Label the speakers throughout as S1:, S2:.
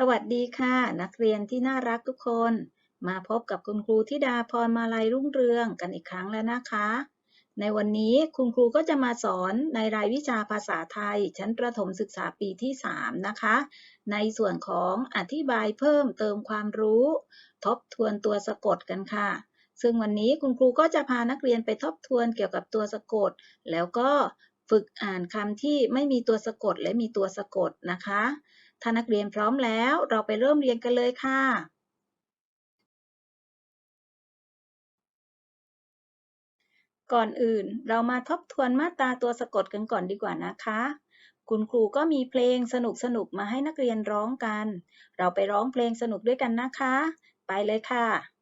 S1: สวัสดีค่ะ นักเรียนที่น่ารักทุกคน มาพบกับคุณครูธิดาพรมาลัยรุ่งเรืองกันอีกครั้งแล้วนะคะ ในวันนี้คุณครูก็จะมาสอนในรายวิชาภาษาไทย ชั้นประถมศึกษาปีที่ 3 นะคะ ในส่วนของอธิบายเพิ่มเติมความรู้ ทบทวนตัวสะกดกันค่ะ ซึ่งวันนี้คุณครูก็จะพานักเรียนไปทบทวนเกี่ยวกับตัวสะกด แล้วก็ฝึกอ่านคำที่ไม่มีตัวสะกดและมีตัวสะกดนะคะ ถ้านักเรียนพร้อมแล้วเราไปเริ่มเรียนกันเลยค่ะ ก่อนอื่นเรามาทบทวนมาตราตัวสะกดกันก่อนดีกว่านะคะ คุณครูก็มีเพลงสนุกสนุกมาให้นักเรียนร้องกัน เราไปร้องเพลงสนุกด้วยกันนะคะ ไปเลยค่ะ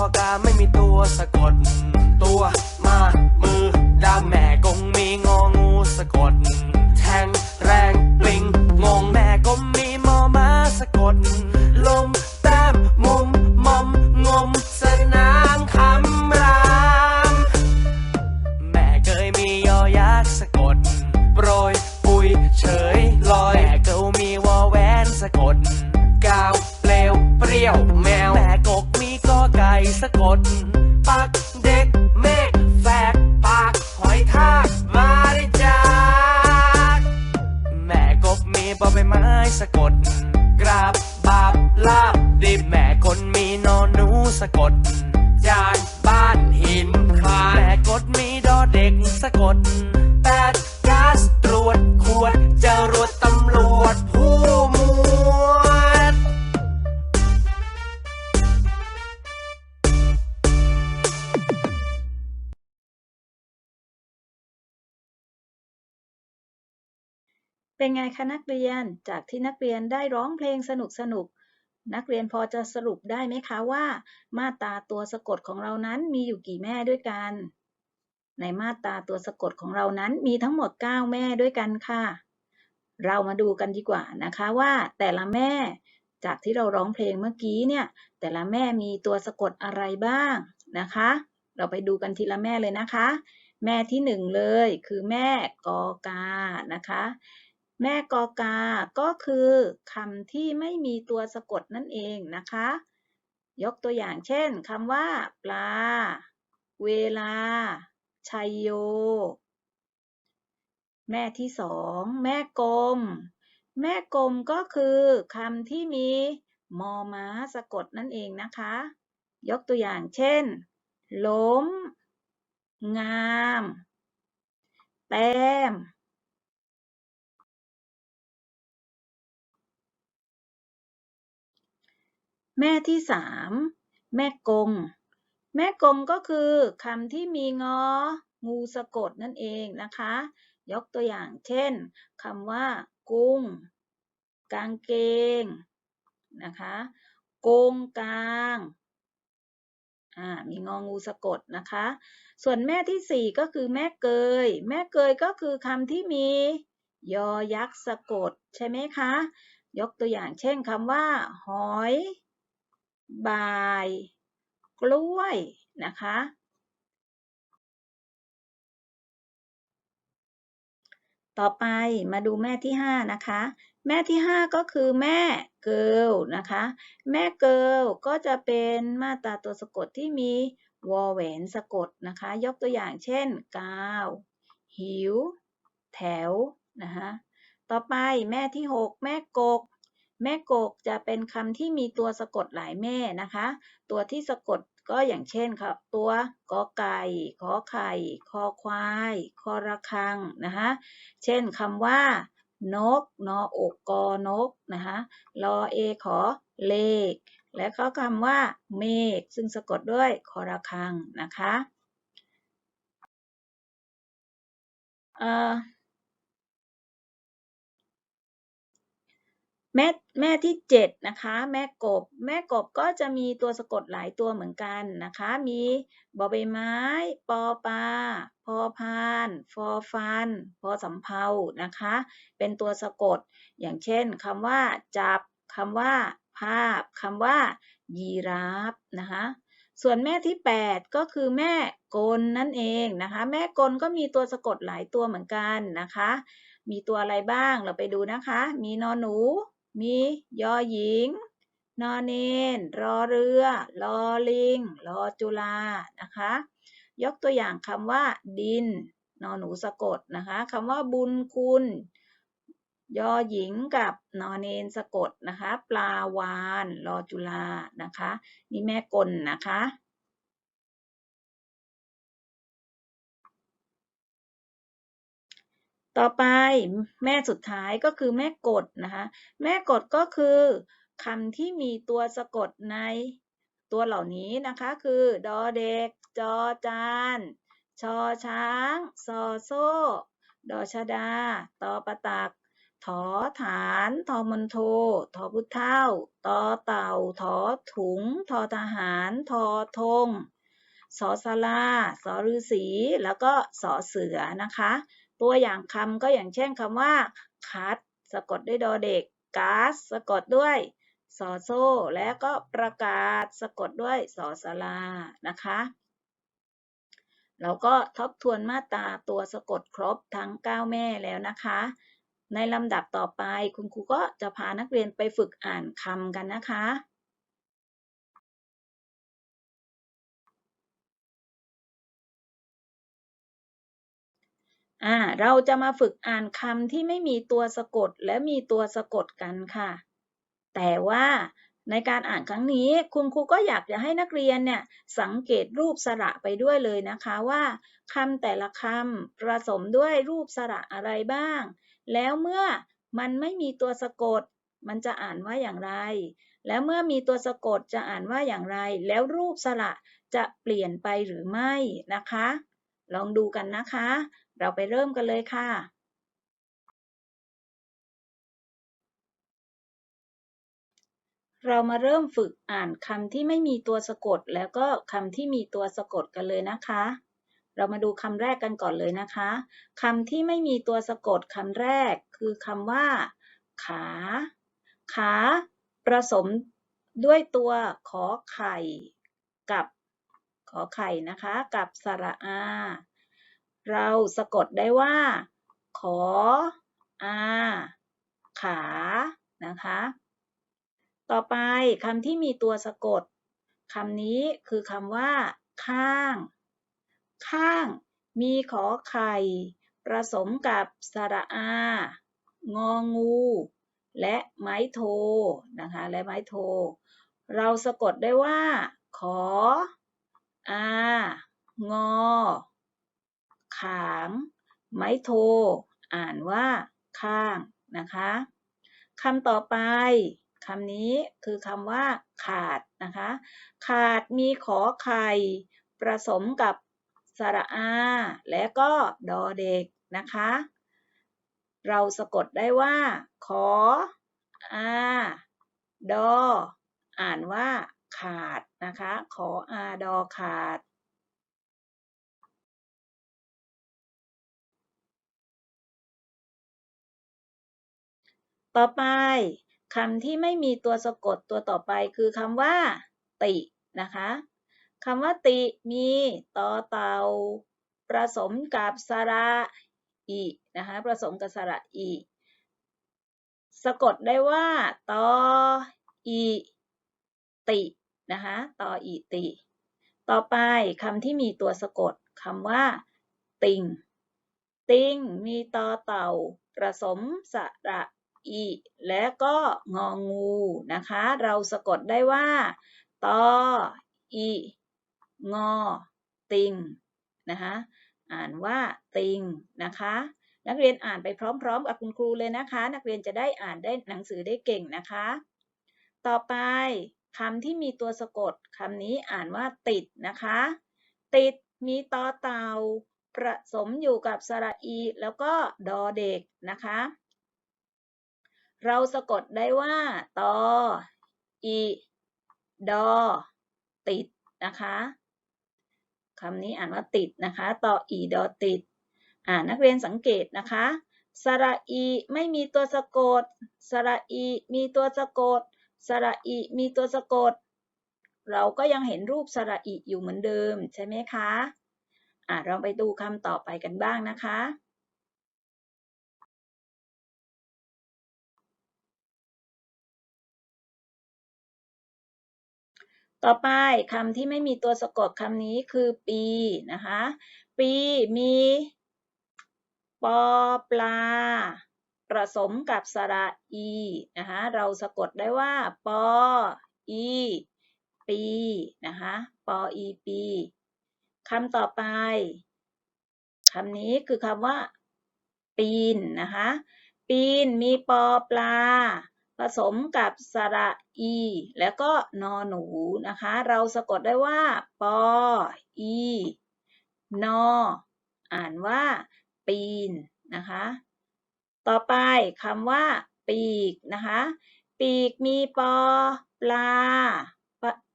S2: กอกาไม่มีตัวสะกด ตัวมามือดาแม่กงมีงองูสะกด แทงแรงปลิงงงแม่ก็มีมอมาสะกด สะกด ปักเด็กเมฆแฝกปากหอยทากมาได้จากแม่กบมีบอใบไม้สะกด กราบบาบลาบดิบแม่คนมีนอนหนูสะกด จานบ้านหินคลานแม่กดมีดอเด็กสะกด
S1: เป็นไงคะนักเรียน จากที่นักเรียนได้ร้องเพลงสนุกๆนักเรียนพอจะสรุปได้ไหมคะว่า มาตราตัวสะกดของเรานั้นมีอยู่กี่แม่ด้วยกัน ในมาตราตัวสะกดของเรานั้นมีทั้งหมด 9 แม่ด้วยกันค่ะ เรามาดูกันดีกว่านะคะว่าแต่ละแม่ จากที่เราร้องเพลงเมื่อกี้เนี่ย แต่ละแม่มีตัวสะกดอะไรบ้างนะคะ เราไปดูกันทีละแม่เลยนะคะ แม่ที่หนึ่งเลยคือแม่กอกานะคะ แม่กอกา ก็คือคำที่ไม่มีตัวสะกดนั่นเองนะคะ ยกตัวอย่างเช่นคำว่า ปลา เวลา ชัยโย แม่ที่สองแม่กลม แม่กลมก็คือคำที่มีมอม้าสะกดนั่นเองนะคะ ยกตัวอย่างเช่น ล้ม งาม แต้ม แม่ที่สามแม่กง แม่กงก็คือคำที่มีงอ งูสะกดนั่นเองนะคะ ยกตัวอย่างเช่นคำว่า กุ้ง กางเกงนะคะโกงกลางอ่ามีงองูสะกดนะคะ ส่วนแม่ที่สี่ก็คือแม่เกย แม่เกยก็คือคำที่มี ยอยักษ์สะกดใช่ไหมคะ ยกตัวอย่างเช่นคำว่า หอย บาย กล้วยนะคะ ต่อไปมาดูแม่ที่ห้านะคะ แม่ที่ห้าก็คือแม่เกิลนะคะ แม่เกิลก็จะเป็นมาตราตัวสะกดที่มีวอแหวนสะกดนะคะ ยกตัวอย่างเช่นกาว หิว แถวนะคะต่อไปแม่ที่หกแม่กก แม่กกจะเป็นคำที่มีตัวสะกดหลายแม่นะคะ ตัวที่สะกดก็อย่างเช่นครับตัวกอไก่ขอไข่คอควายคอระฆังนะคะเช่นคำว่านก นออกกอนกนะคะรอเอขอเลข และเขาคำว่าเมฆซึ่งสะกดด้วยคอระฆังนะคะ แม่แม่ที่เจ็ดนะคะ แม่กบ แม่กบก็จะมีตัวสะกดหลายตัวเหมือนกันนะคะ มีบอใบไม้ ปอปลาพอพาน ฟอฟัน พอสำเภานะคะ เป็นตัวสะกด อย่างเช่นคำว่า จับคำว่า ภาพคำว่า ยีราฟนะคะส่วนแม่ที่ 8 ก็คือแม่กลนั่นเองนะคะ แม่กลก็มีตัวสะกดหลายตัวเหมือนกันนะคะ มีตัวอะไรบ้างเราไปดูนะคะ มีนอหนู มียอหญิง นอเนนรอเรือ รอลิง รอจุฬานะคะ ยกตัวอย่างคำว่า ดิน นอหนูสะกดนะคะคำว่าบุญคุณ ยอหญิงกับนอเนนสะกดนะคะ ปลาวาน รอจุฬานะคะ นี่แม่กลนะคะ ต่อไปแม่สุดท้ายก็คือแม่กดนะคะแม่กดก็คือคำที่มีตัวสะกดในตัวเหล่านี้นะคะ คือ ดอเด็ก จอจาน ชอช้าง ซอโซ่ ดอชดา ตอประตัก ถอฐาน ทอมนโท ทอพุเท่า ตอเต่า ถอถุง ทอทหาร ทอธงสอสลาสอฤาษีแล้วก็สอเสือนะคะ ตัวอย่างคำก็อย่างเช่นคำว่า คัดสะกดด้วยดอเด็กก๊าซสะกดด้วยสอโซ่ และก็ประกาศสะกดด้วยสอสลา นะคะเราก็ทบทวนมาตราตัวสะกดครบทั้ง 9 แม่แล้วนะคะ ในลำดับต่อไปคุณครูก็จะพานักเรียนไปฝึกอ่านคำกันนะคะ อ่าเราจะมาฝึกอ่านคำที่ไม่มีตัวสะกดและมีตัวสะกดกันค่ะ แต่ว่าในการอ่านครั้งนี้คุณครูก็อยากจะให้นักเรียนเนี่ยสังเกตรูปสระไปด้วยเลยนะคะว่าคำแต่ละคำผสมด้วยรูปสระอะไรบ้าง แล้วเมื่อมันไม่มีตัวสะกด มันจะอ่านว่าอย่างไร แล้วเมื่อมีตัวสะกดจะอ่านว่าอย่างไร แล้วรูปสระจะเปลี่ยนไปหรือไม่นะคะ ลองดูกันนะคะ เราไปเริ่มกันเลยค่ะเรามาเริ่มฝึกอ่านคำที่ไม่มีตัวสะกด แล้วก็คำที่มีตัวสะกดกันเลยนะคะ เรามาดูคำแรกกันก่อนเลยนะคะคำที่ไม่มีตัวสะกดคำแรกคือคำว่า ขา ขาผสมด้วยตัวขอไข่กับขอไข่นะคะ กับสระอา เราสะกดได้ว่า ขอ อาขา นะคะ ต่อไปคำที่มีตัวสะกดคำนี้คือคำว่า ข้าง ข้าง มีขอไข่ผสมกับสระอา งองู และไม้โท นะคะ และไม้โท เราสะกดได้ว่า ขอ อา งอ ขางไม้โท อ่านว่าข้างนะคะคำต่อไปคำนี้คือคำว่า ขาดนะคะ ขาดมีขอไข่ผสมกับสระอา และก็ดอเด็กนะคะ เราสะกดได้ว่า ขออาดอ อ่านว่าขาดนะคะ ขออาดอขาด ต่อไปคำที่ไม่มีตัวสะกดตัวต่อไปคือคำว่า ตินะคะคำว่าติมีต่อเต่าผสมกับสระอีนะคะผสมกับสระอีสะกดได้ว่าตออีตินะคะตออีติ ต่อไปคำที่มีตัวสะกดคำว่า ติงติงมีตอเต่าผสมสระ อีและก็งองูนะคะ เราสะกดได้ว่าตออีงอ ติงนะคะอ่านว่าติงนะคะ นักเรียนอ่านไปพร้อม ๆ กับคุณครูเลยนะคะ นักเรียนจะได้อ่านได้หนังสือได้เก่งนะคะ ต่อไปคำที่มีตัวสะกดคำนี้อ่านว่าติดนะคะ ติดมีตอเต่าผสมอยู่กับสระอี แล้วก็ดอเด็กนะคะ เราสะกดได้ว่า ตอ อี ดอ ติดนะคะคำนี้อ่านว่าติดนะคะ ตอ อี ดอ ติด อ่านักเรียนสังเกตนะคะ สระอี ไม่มีตัวสะกด สระอี มีตัวสะกด สระอี มีตัวสะกด เราก็ยังเห็นรูปสระอิอยู่เหมือนเดิมใช่ไหมคะ อะเราไปดูคำต่อไปกันบ้างนะคะ ต่อไปคำที่ไม่มีตัวสะกดคำนี้คือปีนะคะ ปีมีปอปลาผสมกับสระอีนะคะเราสะกดได้ว่าปออีปีนะคะปออีปีคำต่อไปคำนี้คือคำว่า ปีนนะคะ ปีนมีปอปลา ผสมกับสระอี แล้วก็นอหนูนะคะ เราสะกดได้ว่า ปอ อี นอ อ่านว่า ปีนนะคะ ต่อไปคำว่า ปีกนะคะ ปีกมีปอปลา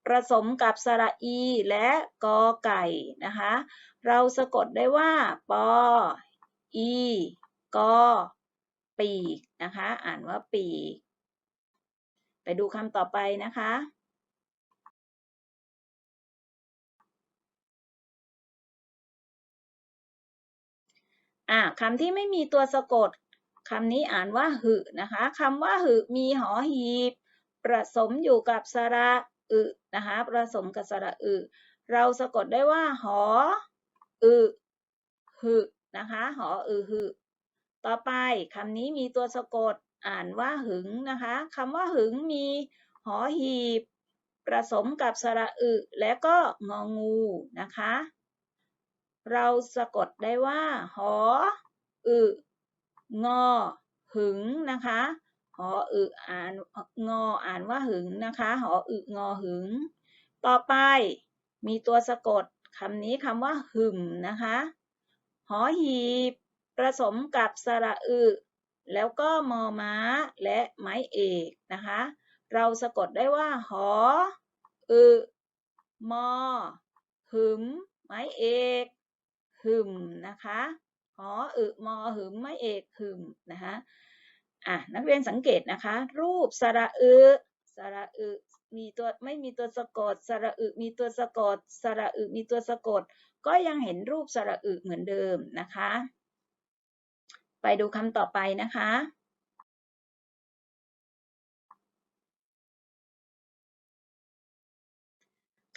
S1: ผสมกับสระอีและกอไก่นะคะ เราสะกดได้ว่า ปอ อี กอ ปีกนะคะ อ่านว่าปีก ไปดูคำต่อไปนะคะ อ่าคำที่ไม่มีตัวสะกดคำนี้อ่านว่าหึนะคะคำว่าหึมีหอหีบผสมอยู่กับสระอึนะคะผสมกับสระอึ เราสะกดได้ว่า หออึหึนะคะ หออึหึต่อไปคำนี้มีตัวสะกด อ่านว่าหึงนะคะคำว่าหึงมีหอหีบผสมกับสระอึ และก็งองูนะคะ เราสะกดได้ว่า หอ อึ งอ หึงนะคะ หออึอ่านงออ่านว่าหึงนะคะ หออึงอหึง ต่อไปมีตัวสะกดคำนี้คำว่าหึมนะคะ หอหีบผสมกับสระอึ แล้วก็มอม้าและไม้เอกนะคะ เราสะกดได้ว่า หอ อึ มอ หึม ไม้เอก หึมนะคะ หอ อึ มอ หึม ไม้เอก หึมนะคะ อะ นักเรียนสังเกตนะคะ รูปสระอึ สระอึ มีตัวไม่มีตัวสะกด สระอึ มีตัวสะกด สระอึ มีตัวสะกด ก็ยังเห็นรูปสระอึเหมือนเดิมนะคะ ไปดูคำต่อไปนะคะ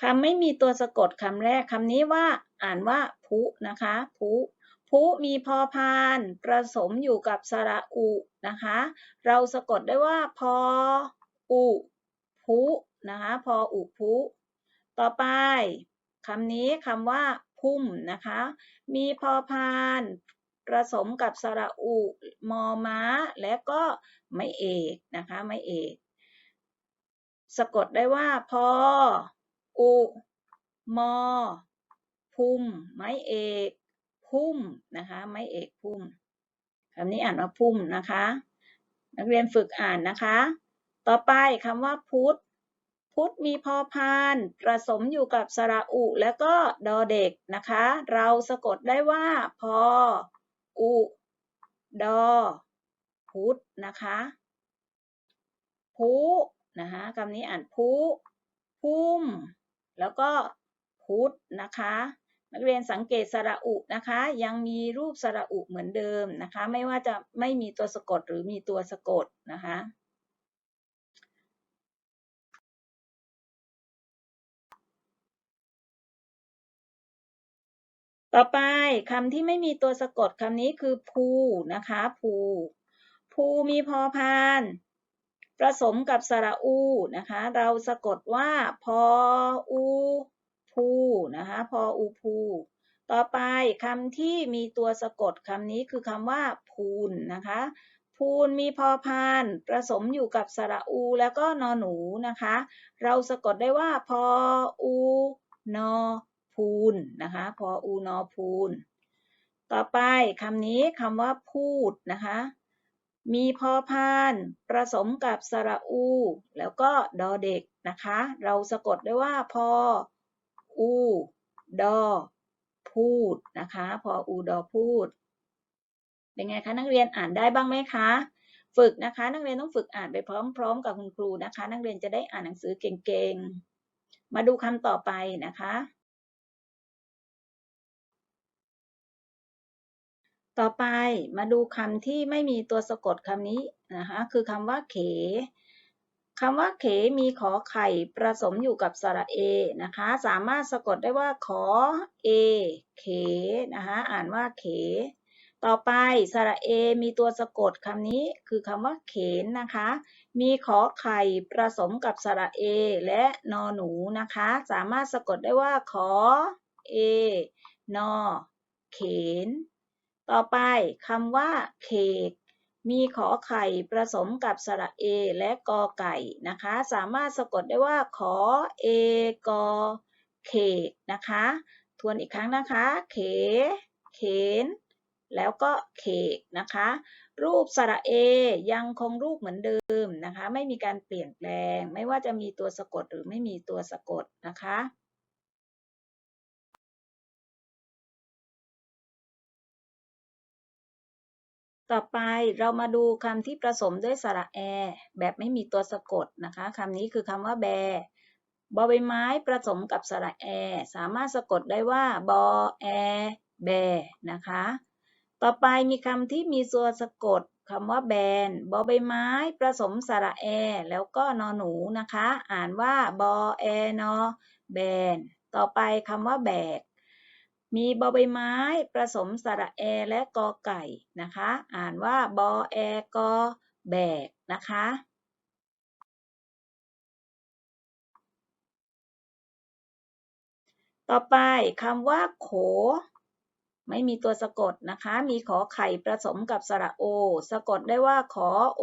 S1: คำไม่มีตัวสะกดคำแรกคำนี้ว่าอ่านว่าพุนะคะพุพุมีพอพานผสมอยู่กับสระอุนะคะ เราสะกดได้ว่าพออุพุนะคะพออุพุต่อไปคำนี้คำว่าพุ่มนะคะ มีพอพาน ผสมกับสระอุ มอม้า และก็ไม่เอกนะคะไม่เอก สะกดได้ว่าพออุ มอ พุ่ม ไม้เอก พุ่มนะคะไม้เอกพุ่มคำนี้อ่านว่าพุ่มนะคะ นักเรียนฝึกอ่านนะคะ ต่อไปคำว่าพุทธพุทธมีพอพานผสมอยู่กับสระอุ แล้วก็ดอเด็กนะคะ เราสะกดได้ว่าพอ อุดอ พุทธนะคะพุนะคะคำนี้อ่านพุพุ่ม แล้วก็พุทธนะคะ นักเรียนสังเกตสระอุนะคะ ยังมีรูปสระอุเหมือนเดิมนะคะ ไม่ว่าจะไม่มีตัวสะกดหรือมีตัวสะกดนะคะ ต่อไปคำที่ไม่มีตัวสะกดคำนี้คือภูนะคะภูภูมีพอพานผสมกับสระอูนะคะ เราสะกดว่าพออูภูนะคะพออูภูต่อไปคำที่มีตัวสะกดคำนี้คือคำว่าพูนนะคะ พูนมีพอพานผสมอยู่กับสระอูแล้วก็นอหนูนะคะ เราสะกดได้ว่าพออูนอ พูนนะคะพออูนอพูน ต่อไปคำนี้คำว่าพูดนะคะมีพอพานผสมกับสระอู แล้วก็ดอเด็กนะคะ เราสะกดได้ว่าพออูดอพูดนะคะพออูดอพูด เป็นไงคะนักเรียนอ่านได้บ้างไหมคะ ฝึกนะคะ นักเรียนต้องฝึกอ่านไปพร้อม ๆ กับคุณครูนะคะ นักเรียนจะได้อ่านหนังสือเก่งๆ มาดูคำต่อไปนะคะ ต่อไปมาดูคำที่ไม่มีตัวสะกดคำนี้นะคะคือคำว่าเขคำว่าเขมีขอไข่ผสมอยู่กับสระเอนะคะ สามารถสะกดได้ว่าขอเอเขนะคะอ่านว่าเข ต่อไปสระเอมีตัวสะกดคำนี้คือคำว่าเขนนะคะ มีขอไข่ผสมกับสระเอและนอหนูนะคะ สามารถสะกดได้ว่าขอเอนอเขน ต่อไปคำว่าเขกมีขอไข่ผสมกับสระเอและกอไก่นะคะ สามารถสะกดได้ว่าขอเอกอเขกนะคะ ทวนอีกครั้งนะคะ เข เขน แล้วก็เขกนะคะ รูปสระเอยังคงรูปเหมือนเดิมนะคะ ไม่มีการเปลี่ยนแปลง ไม่ว่าจะมีตัวสะกดหรือไม่มีตัวสะกดนะคะ ต่อไปเรามาดูคำที่ผสมด้วยสระแอ แบบไม่มีตัวสะกดนะคะคำนี้คือคำว่าแบ บอใบไม้ผสมกับสระแอ สามารถสะกดได้ว่าบอแอแบนะคะ ต่อไปมีคำที่มีตัวสะกดคำว่าแบน บอใบไม้ผสมสระแอ แล้วก็นอหนูนะคะ อ่านว่าบอแอนอแบน ต่อไปคำว่าแบก มีบอใบไม้ผสมสระแอและกอไก่นะคะ อ่านว่าบอแอกอแบกนะคะ ต่อไปคำว่าโข ไม่มีตัวสะกดนะคะ มีขอไข่ผสมกับสระโอ สะกดได้ว่าขอโอ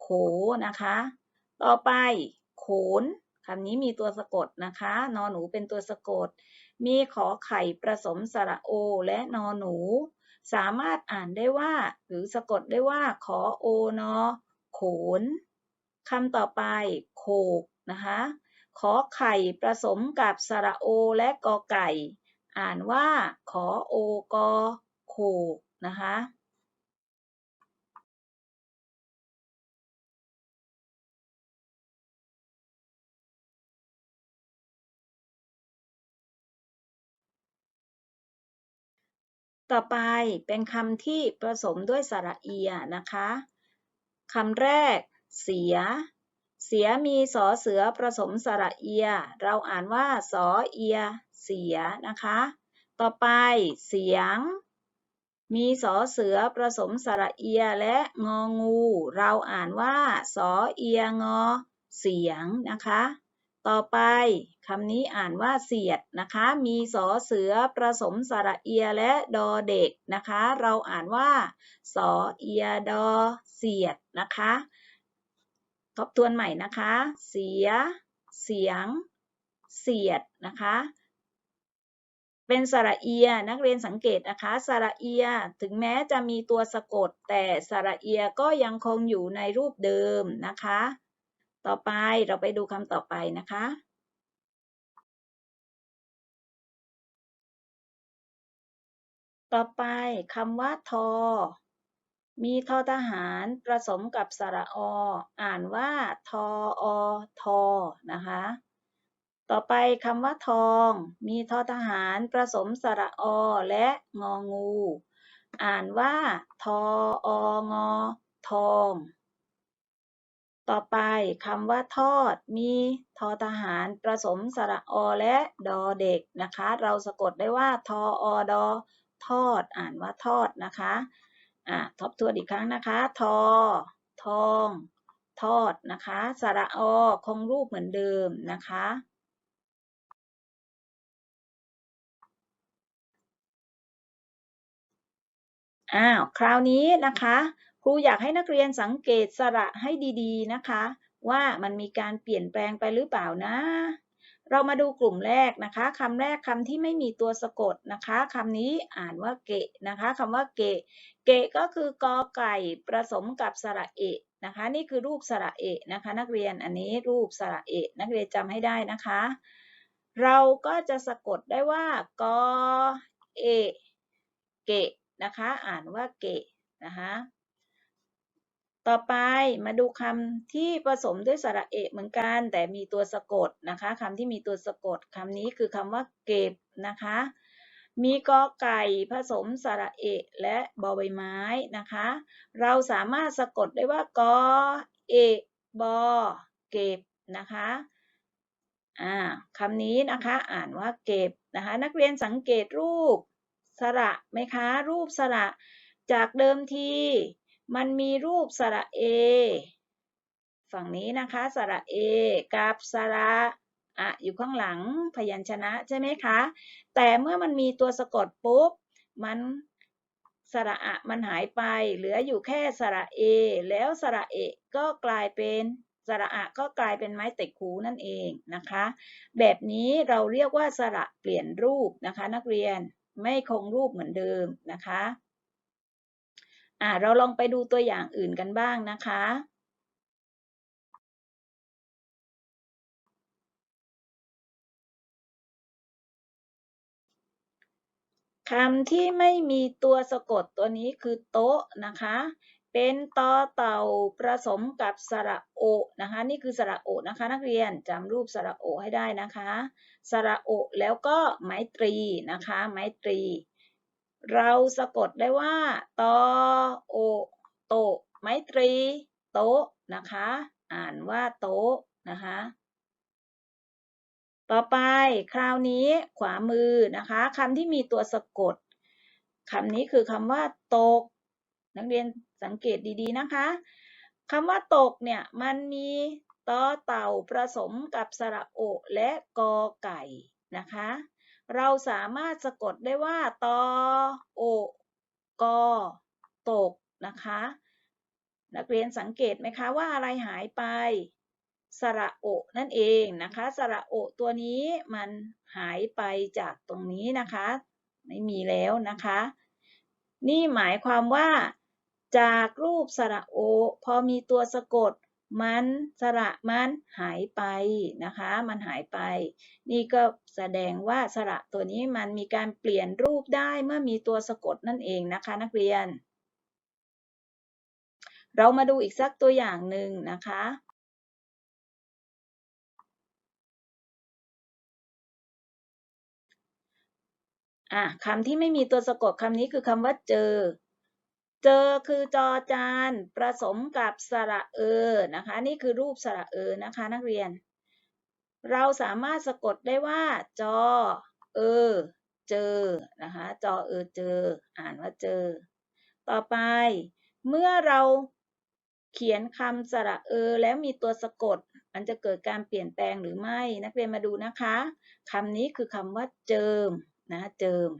S1: โขนะคะ ต่อไปโขนคำนี้มีตัวสะกดนะคะ นอหนูเป็นตัวสะกด มีขอไข่ผสมสระโอและนอหนู สามารถอ่านได้ว่า หรือสะกดได้ว่า ขอโอนอโขนคำต่อไปโขกนะคะ ขอไข่ผสมกับสระโอและกอไก่ อ่านว่า ขอโอกอโขกนะคะ ต่อไปเป็นคำที่ผสมด้วยสระเอียนะคะคำแรก เสีย เสียมีสอเสือผสมสระเอีย เราอ่านว่าสอเอีย เสียนะคะ ต่อไปเสียง มีสอเสือผสมสระเอียและงองู เราอ่านว่าสอเอียงอ เสียงนะคะ ต่อไปคำนี้อ่านว่าเสียดนะคะ มีสอเสือผสมสระเอียและดอเด็กนะคะ เราอ่านว่าสอเอียดอเสียดนะคะ ทบทวนใหม่นะคะ เสีย เสียง เสียดนะคะ เป็นสระเอียนักเรียนสังเกตนะคะ สระเอียถึงแม้จะมีตัวสะกด แต่สระเอียก็ยังคงอยู่ในรูปเดิมนะคะ ต่อไปเราไปดูคำต่อไปนะคะ ต่อไปคำว่าทอ มีทอทหารผสมกับสระอ อ่านว่าทออทอนะคะ ต่อไปคำว่าทอง มีทอทหารผสมสระอ และงองู อ่านว่าทอองอทอง ต่อไปคำว่าทอดมีทอทหารผสมสระอและดอเด็กนะคะ เราสะกดได้ว่าทออดอทอด อ่านว่าทอดนะคะอะทบทวนอีกครั้งนะคะ ทอ ทอง ทอดนะคะ สระอคงรูปเหมือนเดิมนะคะอ้าวคราวนี้นะคะ ครูอยากให้นักเรียนสังเกตสระให้ดีๆนะคะ ว่ามันมีการเปลี่ยนแปลงไปหรือเปล่านะ เรามาดูกลุ่มแรกนะคะคำแรกคำที่ไม่มีตัวสะกดนะคะคำนี้อ่านว่าเกะนะคะคำว่าเกะ เกะก็คือกอไก่ผสมกับสระเอะนะคะ นี่คือรูปสระเอะนะคะ นักเรียนอันนี้รูปสระเอะนักเรียนจำให้ได้นะคะ เราก็จะสะกดได้ว่ากอเอะเกะนะคะ อ่านว่าเกะนะคะ ต่อไปมาดูคำที่ผสมด้วยสระเอกเหมือนกัน แต่มีตัวสะกดนะคะคำที่มีตัวสะกดคำนี้คือคำว่าเก็บนะคะ มีกอไก่ผสมสระเอกและบอใบไม้นะคะ เราสามารถสะกดได้ว่ากอเอกบอเก็บนะคะอ่าคำนี้นะคะอ่านว่าเก็บนะคะ นักเรียนสังเกตรูปสระไหมคะ รูปสระจากเดิมที มันมีรูปสระเอ ฝั่งนี้นะคะ สระเอ กับสระอะอยู่ข้างหลังพยัญชนะใช่ไหมคะ แต่เมื่อมันมีตัวสะกดปุ๊บ มันสระอะมันหายไป เหลืออยู่แค่สระเอ แล้วสระเอก็กลายเป็นสระอะก็กลายเป็นไม้เต็กคูนั่นเองนะคะ แบบนี้เราเรียกว่าสระเปลี่ยนรูปนะคะ นักเรียนไม่คงรูปเหมือนเดิมนะคะ อ่าเราลองไปดูตัวอย่างอื่นกันบ้างนะคะ คำที่ไม่มีตัวสะกดตัวนี้คือโต๊ะนะคะ เป็นตอเต่าผสมกับสระโอนะคะ นี่คือสระโอนะคะ นักเรียนจำรูปสระโอให้ได้นะคะ สระโอแล้วก็ไม้ตรีนะคะ ไม้ตรี เราสะกดได้ว่า ตอ โอ โต ไมตรี โตนะคะ อ่านว่าโตนะคะ ต่อไปคราวนี้ขวามือนะคะคำที่มีตัวสะกดคำนี้คือคำว่า ตก นักเรียนสังเกตดีๆนะคะคำว่าตกเนี่ยมันมีตอเต่าผสมกับสระโอและกอไก่นะคะ เราสามารถสะกดได้ว่าตอโอกอตกนะคะ นักเรียนสังเกตไหมคะว่าอะไรหายไป สระโอ นั่นเองนะคะ สระโอตัวนี้มันหายไปจากตรงนี้นะคะ ไม่มีแล้วนะคะ นี่หมายความว่าจากรูปสระโอ พอมีตัวสะกด มันสระมันหายไปนะคะ มันหายไป นี่ก็แสดงว่าสระตัวนี้มันมีการเปลี่ยนรูปได้เมื่อมีตัวสะกดนั่นเองนะคะ นักเรียน เรามาดูอีกสักตัวอย่างหนึ่งนะคะอะคำที่ไม่มีตัวสะกดคำนี้คือคำว่าเจอ เจอคือจอจานผสมกับสระเออนะคะ นี่คือรูปสระเออนะคะนักเรียน เราสามารถสะกดได้ว่า จอ เออ เจอนะคะจอเออเจอ อ่านว่าเจอ ต่อไป เมื่อเราเขียนคำสระเออ แล้วมีตัวสะกด มันจะเกิดการเปลี่ยนแปลงหรือไม่ นักเรียนมาดูนะคะคำนี้คือคำว่าเจิมนะเจิม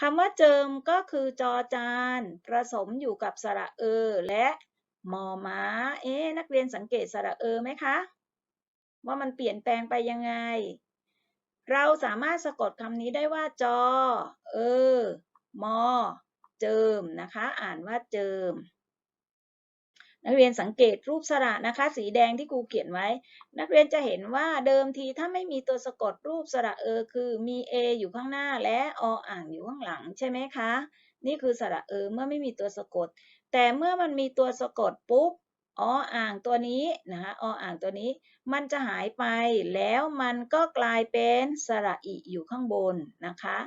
S1: คำว่าเจิมก็คือจอจานผสมอยู่กับสระเออ และมอม้า เอ๊นักเรียนสังเกตสระเออไหมคะ ว่ามันเปลี่ยนแปลงไปยังไง เราสามารถสะกดคำนี้ได้ว่าจอ เออ มอ เจิมนะคะ อ่านว่าเจิม นักเรียนสังเกตรูปสระนะคะ สีแดงที่ครูเขียนไว้ นักเรียนจะเห็นว่าเดิมทีถ้าไม่มีตัวสะกดรูปสระเออคือมี a อยู่ข้างหน้าและออ่างอยู่ข้างหลังใช่ไหมคะ นี่คือสระเออเมื่อไม่มีตัวสะกด แต่เมื่อมันมีตัวสะกดปุ๊บออ่างตัวนี้นะคะออ่างตัวนี้ มันจะหายไปแล้วมันก็กลายเป็นสระอิอยู่ข้างบนนะคะ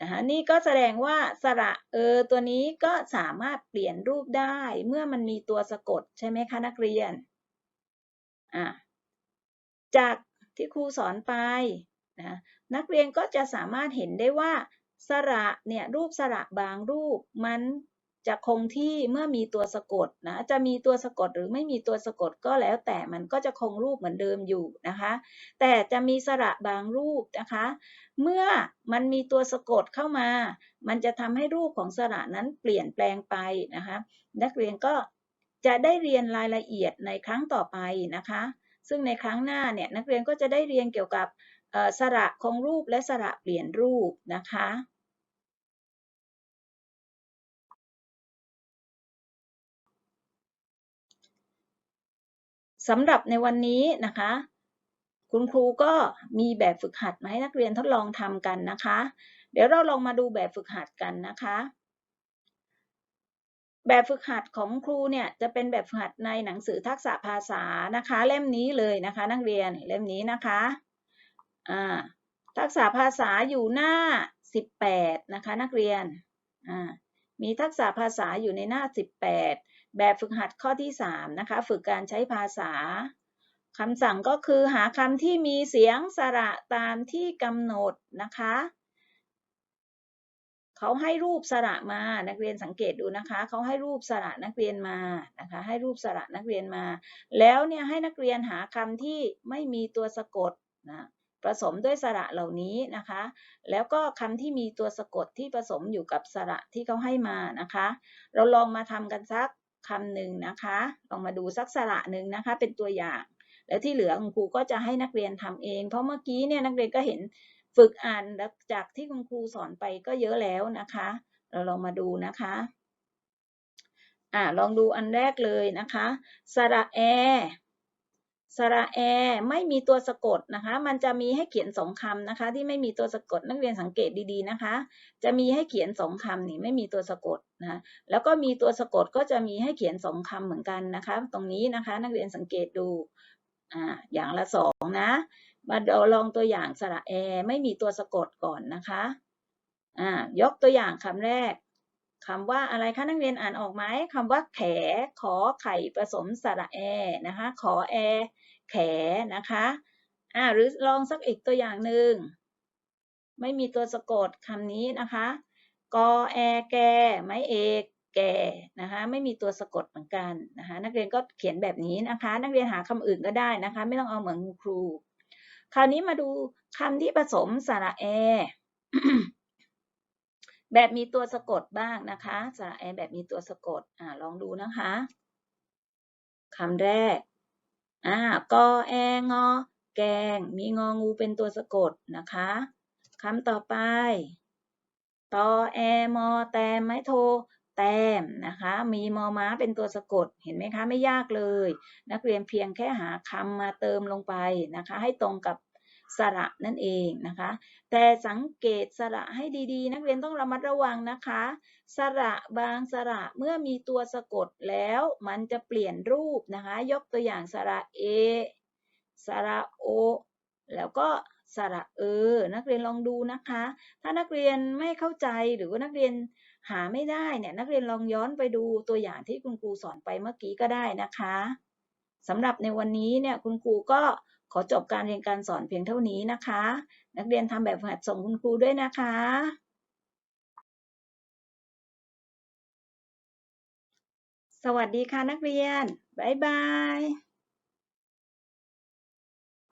S1: นะคะนี่ก็แสดงว่าสระเออตัวนี้ก็สามารถเปลี่ยนรูปได้เมื่อมันมีตัวสะกดใช่ไหมคะนักเรียนอะจากที่ครูสอนไปนะนักเรียนก็จะสามารถเห็นได้ว่าสระเนี่ยรูปสระบางรูปมัน จะคงที่เมื่อมีตัวสะกดนะ จะมีตัวสะกดหรือไม่มีตัวสะกดก็แล้วแต่มันก็จะคงรูปเหมือนเดิมอยู่นะคะ แต่จะมีสระบางรูปนะคะ เมื่อมันมีตัวสะกดเข้ามา มันจะทำให้รูปของสระนั้นเปลี่ยนแปลงไปนะคะ นักเรียนก็จะได้เรียนรายละเอียดในครั้งต่อไปนะคะ ซึ่งในครั้งหน้าเนี่ยนักเรียนก็จะได้เรียนเกี่ยวกับสระคงรูปและสระเปลี่ยนรูปนะคะ สำหรับในวันนี้นะคะ คุณครูก็มีแบบฝึกหัดมาให้นักเรียนทดลองทำกันนะคะ เดี๋ยวเราลองมาดูแบบฝึกหัดกันนะคะ แบบฝึกหัดของครูเนี่ยจะเป็นแบบฝึกหัดในหนังสือทักษะภาษานะคะ เล่มนี้เลยนะคะ นักเรียนเล่มนี้นะคะอ่าทักษะภาษาอยู่หน้า 18 นะคะ นักเรียนอ่ามีทักษะภาษาอยู่ในหน้า 18 แบบฝึกหัดข้อที่ 3 นะคะ ฝึกการใช้ภาษาคำสั่งก็คือหาคำที่มีเสียงสระตามที่กำหนดนะคะ เขาให้รูปสระมานักเรียนสังเกตดูนะคะ เขาให้รูปสระนักเรียนมานะคะ ให้รูปสระนักเรียนมา แล้วเนี่ยให้นักเรียนหาคำที่ไม่มีตัวสะกดนะผสมด้วยสระเหล่านี้นะคะ แล้วก็คำที่มีตัวสะกดที่ผสมอยู่กับสระที่เขาให้มานะคะ เราลองมาทำกันสัก คำหนึ่งนะคะ ลองมาดูสักสระหนึ่งนะคะ เป็นตัวอย่าง แล้วที่เหลือคุณครูก็จะให้นักเรียนทำเอง เพราะเมื่อกี้เนี่ยนักเรียนก็เห็นฝึกอ่านจากที่คุณครูสอนไปก็เยอะแล้วนะคะ เราลองมาดูนะคะอ่าลองดูอันแรกเลยนะคะสระแอ สระแอ ไม่มีตัวสะกดนะคะ มันจะมีให้เขียนสองคำนะคะ ที่ไม่มีตัวสะกดนักเรียนสังเกตดีๆนะคะ จะมีให้เขียนสองคำนี่ไม่มีตัวสะกดนะแล้วก็มีตัวสะกดก็จะมีให้เขียนสองคำเหมือนกันนะคะ ตรงนี้นะคะนักเรียนสังเกตดูอ่าอย่างละสองนะมาลองตัวอย่างสระแอ ไม่มีตัวสะกดก่อนนะคะอ่ายกตัวอย่างคำแรกคำว่าอะไรคะนักเรียนอ่านออกไหมคำว่าแขขอไข่ผสมสระแอนะคะ ขอแอ แขนะคะอ่าหรือลองสักอีกตัวอย่างหนึ่ง ไม่มีตัวสะกดคำนี้นะคะ กอแอแก ไม้เอกแก่นะคะไม่มีตัวสะกดเหมือนกันนะคะนักเรียนก็เขียนแบบนี้นะคะ นักเรียนหาคำอื่นก็ได้นะคะ ไม่ต้องเอาเหมือนคุณครู คราวนี้มาดูคำที่ผสมสระแอ แบบมีตัวสะกดบ้างนะคะ สระแอแบบมีตัวสะกดอ่าลองดูนะคะคำแรก อ่ากอแองอ แกง มีงองูเป็นตัวสะกดนะคะคำต่อไปตอแอมอแตมไม้โท แตมนะคะ มีมอม้าเป็นตัวสะกด เห็นไหมคะ ไม่ยากเลย นักเรียนเพียงแค่หาคำมาเติมลงไปนะคะ ให้ตรงกับ สระนั่นเองนะคะ แต่สังเกตสระให้ดีๆ นักเรียนต้องระมัดระวังนะคะ สระบางสระเมื่อมีตัวสะกดแล้วมันจะเปลี่ยนรูปนะคะ ยกตัวอย่างสระเอสระโอ แล้วก็สระเออ นักเรียนลองดูนะคะ ถ้านักเรียนไม่เข้าใจหรือว่านักเรียนหาไม่ได้เนี่ยนักเรียนลองย้อนไปดูตัวอย่างที่คุณครูสอนไปเมื่อกี้ก็ได้นะคะสำหรับในวันนี้เนี่ยคุณครูก็ ขอจบการเรียนการสอนเพียงเท่านี้นะคะ นักเรียนทำแบบฝึกหัดส่งคุณครูด้วยนะคะสวัสดีค่ะนักเรียน บ๊ายบาย